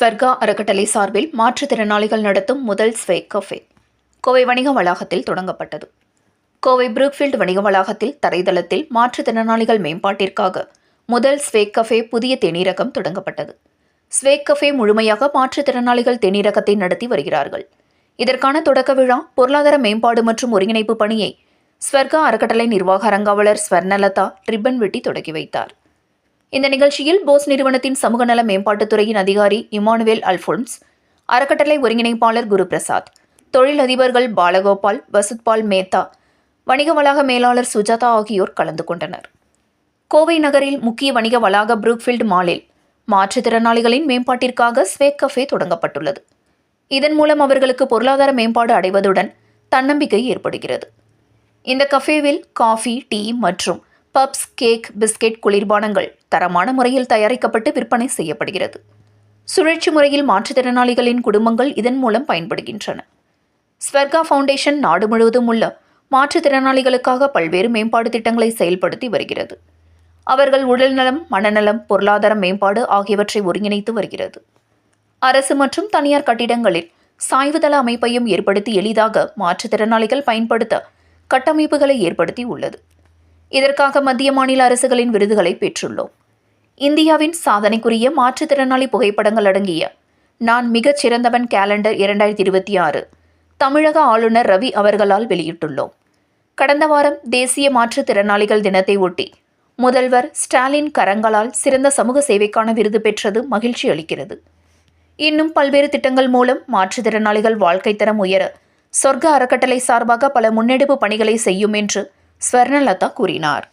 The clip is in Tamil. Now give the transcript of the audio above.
ஸ்வர்கா அறக்கட்டளை சார்பில் மாற்றுத்திறனாளிகள் நடத்தும் முதல் ஸ்வேக் கஃபே. கோவை வணிக வளாகத்தில் தொடங்கப்பட்டது. கோவை புரூக்ஃபீல்டு வணிக வளாகத்தில் தரைதளத்தில் மாற்றுத்திறனாளிகள் மேம்பாட்டிற்காக முதல் ஸ்வேக் கஃபே புதிய தேநீரகம் தொடங்கப்பட்டது. ஸ்வேக் கஃபே முழுமையாக மாற்றுத்திறனாளிகள் தேநீரகத்தை நடத்தி வருகிறார்கள். இதற்கான தொடக்க விழா பொருளாதார மேம்பாடு மற்றும் ஒருங்கிணைப்பு பணியை ஸ்வர்கா அறக்கட்டளை நிர்வாக அரங்காவலர் ஸ்வர்ணலதா ரிப்பன் வெட்டி தொடங்கி வைத்தார். இந்த நிகழ்ச்சியில் போஸ் நிறுவனத்தின் சமூக நல மேம்பாட்டுத்துறையின் அதிகாரி இமானுவேல் அல்ஃபோன்ஸ் அறக்கட்டளை ஒருங்கிணைப்பாளர் குருபிரசாத் தொழில் அதிபர்கள் பாலகோபால் வசுத்பால் மேத்தா வணிக வளாக மேலாளர் சுஜாதா ஆகியோர் கலந்து கொண்டனர். கோவை நகரில் முக்கிய வணிக வளாக புரூக்ஃபீல்டு மாலில் மாற்றுத்திறனாளிகளின் மேம்பாட்டிற்காக ஸ்வேக் கஃபே தொடங்கப்பட்டுள்ளது. இதன் மூலம் அவர்களுக்கு பொருளாதார மேம்பாடு அடைவதுடன் தன்னம்பிக்கை ஏற்படுகிறது. இந்த கஃபேவில் காஃபி டீ மற்றும் பப்ஸ் கேக் பிஸ்கெட் குளிர்பானங்கள் தரமான முறையில் தயாரிக்கப்பட்டு விற்பனை செய்யப்படுகிறது. சுழற்சி முறையில் மாற்றுத்திறனாளிகளின் குடும்பங்கள் இதன் மூலம் பயன்படுகின்றன. ஸ்வர்கா ஃபவுண்டேஷன் நாடு முழுவதும் உள்ள மாற்றுத்திறனாளிகளுக்காக பல்வேறு மேம்பாடு திட்டங்களை செயல்படுத்தி வருகிறது. அவர்கள் உடல்நலம் மனநலம் பொருளாதார மேம்பாடு ஆகியவற்றை ஒருங்கிணைத்து வருகிறது. அரசு மற்றும் தனியார் கட்டிடங்களில் சாய்வுதள அமைப்பையும் ஏற்படுத்தி எளிதாக மாற்றுத்திறனாளிகள் பயன்படுத்த கட்டமைப்புகளை ஏற்படுத்தி உள்ளது இதற்காக மத்திய மாநில அரசுகளின் விருதுகளை பெற்றுள்ளோம். இந்தியாவின் சாதனைக்குரிய மாற்றுத்திறனாளி புகைப்படங்கள் அடங்கிய நான் மிகச் சிறந்தவன் கேலண்டர் இரண்டாயிரத்தி இருபத்தி ஆறு தமிழக ஆளுநர் ரவி அவர்களால் வெளியிட்டுள்ளோம். கடந்த வாரம் தேசிய மாற்றுத்திறனாளிகள் தினத்தை ஒட்டி முதல்வர் ஸ்டாலின் கரங்களால் சிறந்த சமூக சேவைக்கான விருது பெற்றது மகிழ்ச்சி அளிக்கிறது. இன்னும் பல்வேறு திட்டங்கள் மூலம் மாற்றுத்திறனாளிகள் வாழ்க்கை தரம் உயர சொர்க்க அறக்கட்டளை சார்பாக பல முன்னெடுப்பு பணிகளை செய்யும் என்று ஸ்வர்ணலதா கூறினார்.